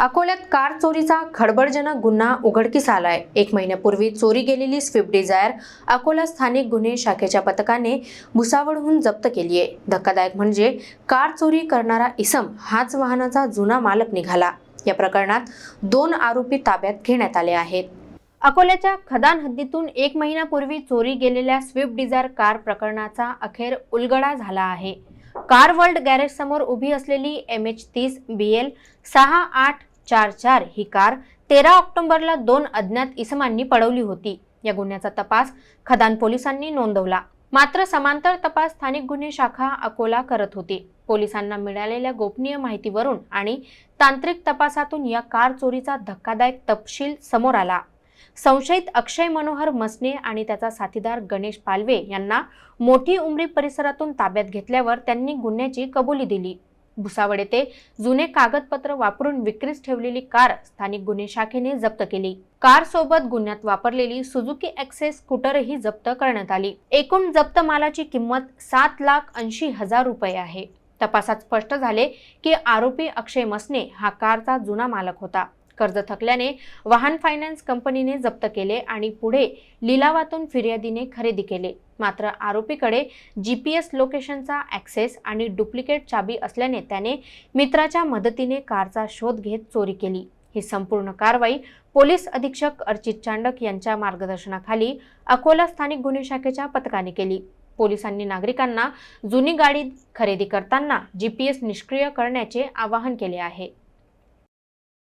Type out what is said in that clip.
अकोल्यात कार चोरीचा खडबडजनक गुन्हा उघडकीस आलाय. एक महिन्यापूर्वी चोरी गेलेली स्विफ्ट डिझायर अकोला स्थानिक गुन्हे शाखेच्या पथकाने भुसावळहून जप्त केली आहे धक्कादायक म्हणजे कार चोरी करणारा इसम हाच वाहनाचा जुना मालक निघाला. या प्रकरणात दोन आरोपी ताब्यात घेण्यात आले आहेत. अकोल्याच्या खदान हद्दीतून एक महिन्यापूर्वी चोरी गेलेल्या स्विफ्ट डिझायर कार प्रकरणाचा अखेर उलगडा झाला आहे. कार वर्ल्ड गॅरेज समोर उभी असलेली एम एच तीस बी एल सहा आठ चार चार ही कार तेरा ऑक्टोबरला दोन अज्ञात इसमांनी पळवली होती. या गुन्ह्याचा तपास खदान पोलिसांनी नोंदवला. मात्र समांतर तपास स्थानिक गुन्हे शाखा अकोला करत होती. पोलिसांना मिळालेल्या गोपनीय माहितीवरून आणि तांत्रिक तपासातून या कार चोरीचा धक्कादायक तपशील समोर आला. संशयित अक्षय मनोहर मसने आणि त्याचा साथीदार गणेश पालवे यांना मोठी उमरी परिसरातून ताब्यात घेतल्यावर त्यांनी गुन्ह्याची कबुली दिली. भुसावळ येथे जुने कागदपत्र वापरून विक्रीस ठेवलेली कार स्थानिक गुन्हे शाखेने जप्त केली. कार सोबत गुन्ह्यात वापरलेली सुझुकी ॲक्सेस स्कूटरही जप्त करण्यात आली. एकूण जप्त मालाची किंमत सात लाख ऐंशी हजार रुपये आहे. तपासात स्पष्ट झाले की आरोपी अक्षय मसने हा कारचा जुना मालक होता. कर्ज थकल्याने वाहन फायनान्स कंपनीने जप्त केले आणि पुढे लिलावातून फिर्यादीने खरेदी केले. मात्र आरोपीकडे जी पी एस लोकेशनचा ॲक्सेस आणि डुप्लिकेट चाबी असल्याने त्याने मित्राच्या मदतीने कारचा शोध घेत चोरी केली. ही संपूर्ण कारवाई पोलीस अधीक्षक अर्चित चांडक यांच्या मार्गदर्शनाखाली अकोला स्थानिक गुन्हे शाखेच्या पथकाने केली. पोलिसांनी नागरिकांना जुनी गाडी खरेदी करताना जी पी एस निष्क्रिय करण्याचे आवाहन केले आहे.